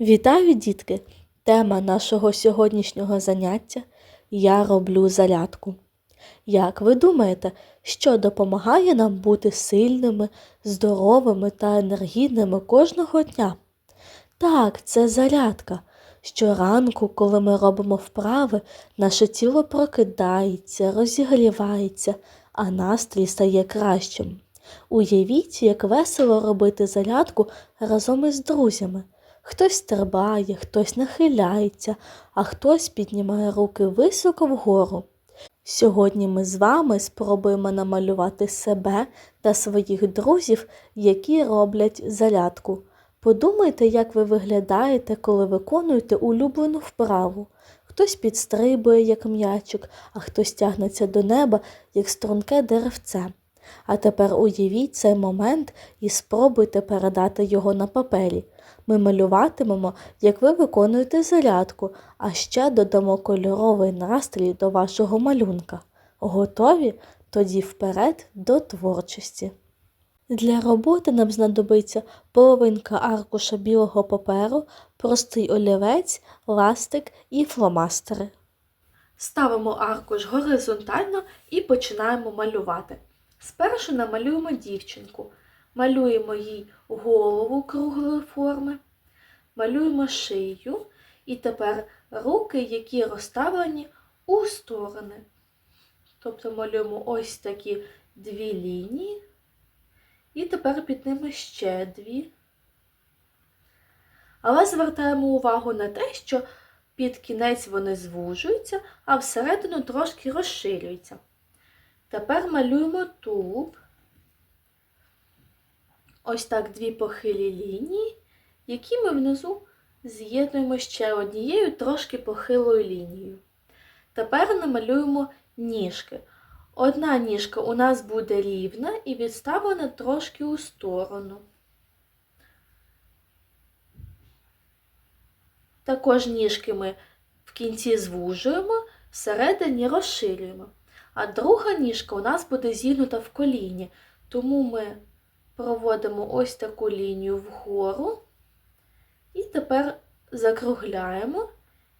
Вітаю, дітки! Тема нашого сьогоднішнього заняття Я роблю зарядку. Як ви думаєте, що допомагає нам бути сильними, здоровими та енергійними кожного дня? Так, це зарядка. Щоранку, коли ми робимо вправи, наше тіло прокидається, розігрівається, а настрій стає кращим. Уявіть, як весело робити зарядку разом із друзями. Хтось стрибає, хтось нахиляється, а хтось піднімає руки високо вгору. Сьогодні ми з вами спробуємо намалювати себе та своїх друзів, які роблять зарядку. Подумайте, як ви виглядаєте, коли виконуєте улюблену вправу. Хтось підстрибує, як м'ячик, а хтось тягнеться до неба, як струнке деревце. А тепер уявіть цей момент і спробуйте передати його на папері. Ми малюватимемо, як ви виконуєте зарядку, а ще додамо кольоровий настрій до вашого малюнка. Готові? Тоді вперед до творчості. Для роботи нам знадобиться половинка аркуша білого паперу, простий олівець, ластик і фломастери. Ставимо аркуш горизонтально і починаємо малювати. Спершу намалюємо дівчинку. Малюємо їй голову круглої форми, малюємо шию і тепер руки, які розставлені у сторони. Тобто малюємо ось такі дві лінії, і тепер під ними ще дві. Але звертаємо увагу на те, що під кінець вони звужуються, а всередину трошки розширюються. Тепер малюємо тулуб. Ось так дві похилі лінії, які ми внизу з'єднуємо ще однією трошки похилою лінією. Тепер намалюємо ніжки. Одна ніжка у нас буде рівна і відставлена трошки у сторону. Також ніжки ми в кінці звужуємо, всередині розширюємо. А друга ніжка у нас буде зігнута в коліні, тому ми проводимо ось таку лінію вгору і тепер закругляємо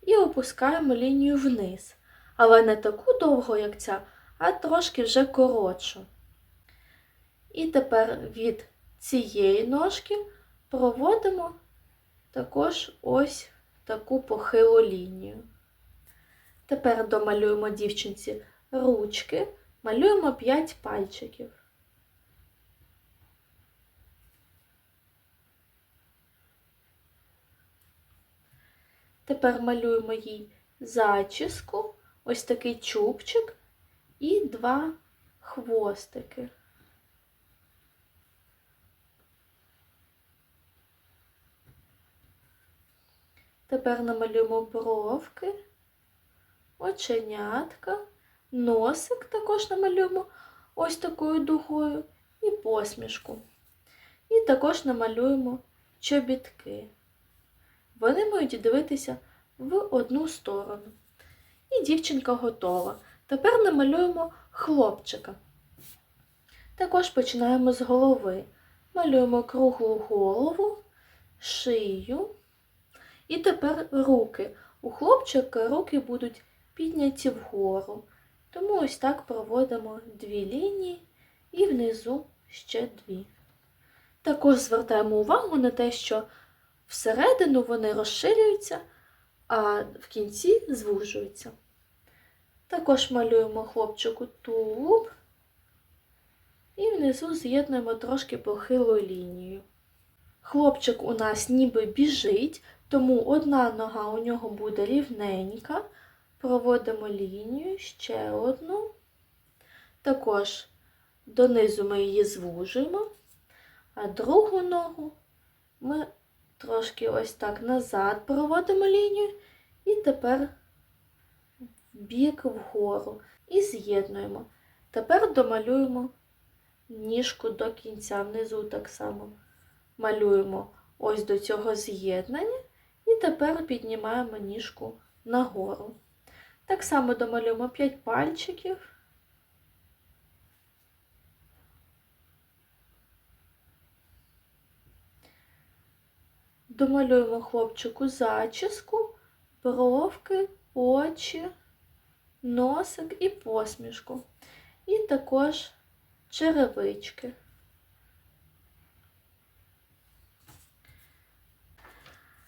і опускаємо лінію вниз. Але не таку довгу, як ця, а трошки вже коротшу. І тепер від цієї ножки проводимо також ось таку похилу лінію. Тепер домалюємо дівчинці ручки, малюємо 5 пальчиків. Тепер малюємо їй зачіску, ось такий чубчик і два хвостики. Тепер намалюємо бровки, оченятка, носик також намалюємо ось такою дугою і посмішку. І також намалюємо чобітки. Вони мають дивитися в одну сторону. І дівчинка готова. Тепер намалюємо хлопчика. Також починаємо з голови. Малюємо круглу голову, шию. І тепер руки. У хлопчика руки будуть підняті вгору. Тому ось так проводимо дві лінії і внизу ще дві. Також звертаємо увагу на те, що всередину вони розширюються, а в кінці звужуються. Також малюємо хлопчику тулуб і внизу з'єднуємо трошки похилою лінією. Хлопчик у нас ніби біжить, тому одна нога у нього буде рівненька. Проводимо лінію, ще одну. Також донизу ми її звужуємо, а другу ногу ми трошки ось так назад проводимо лінію і тепер бік вгору і з'єднуємо. Тепер домалюємо ніжку до кінця, внизу так само малюємо ось до цього з'єднання, і тепер піднімаємо ніжку нагору. Так само домалюємо 5 пальчиків. Домалюємо хлопчику зачіску, бровки, очі, носик і посмішку. І також черевички.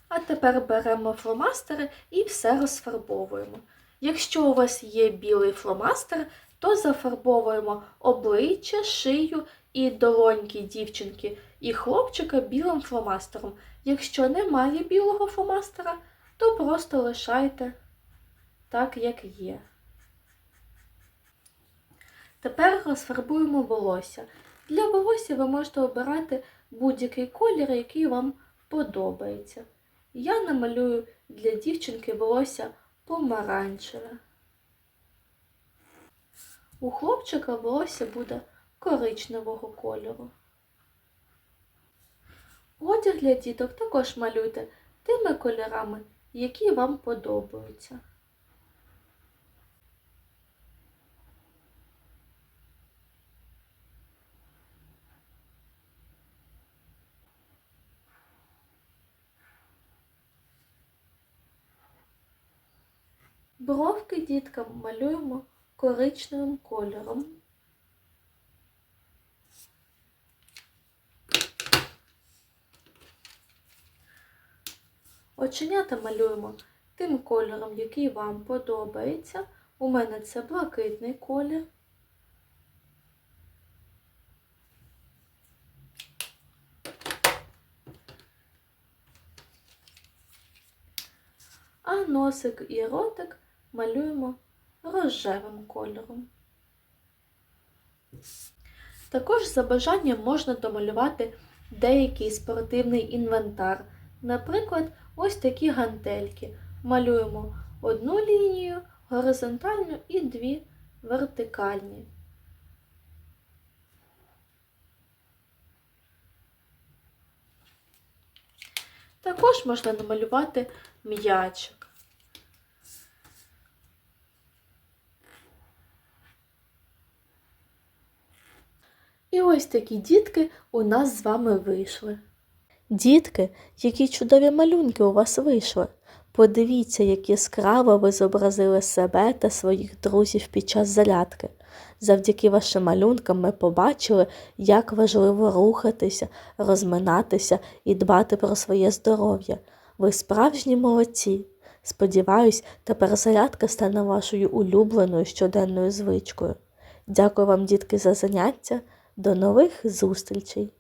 А тепер беремо фломастери і все розфарбовуємо. Якщо у вас є білий фломастер, то зафарбовуємо обличчя, шию і долоньки дівчинки і хлопчика білим фломастером. Якщо немає білого фломастера, то просто лишайте так, як є. Тепер розфарбуємо волосся. Для волосся ви можете обирати будь-який колір, який вам подобається. Я намалюю для дівчинки волосся помаранчеве. У хлопчика волосся буде коричневого кольору. Одяг для діток також малюйте тими кольорами, які вам подобаються. Бровки діткам малюємо коричневим кольором. Оченята малюємо тим кольором, який вам подобається. У мене це блакитний колір. А носик і ротик малюємо рожевим кольором. Також за бажанням можна домалювати деякий спортивний інвентар. Наприклад, ось такі гантельки. Малюємо одну лінію горизонтальну і дві вертикальні. Також можна намалювати м'ячик. І ось такі дітки у нас з вами вийшли. Дітки, які чудові малюнки у вас вийшли. Подивіться, як яскраво ви зобразили себе та своїх друзів під час зарядки. Завдяки вашим малюнкам ми побачили, як важливо рухатися, розминатися і дбати про своє здоров'я. Ви справжні молодці. Сподіваюсь, тепер зарядка стане вашою улюбленою щоденною звичкою. Дякую вам, дітки, за заняття. До нових зустрічей!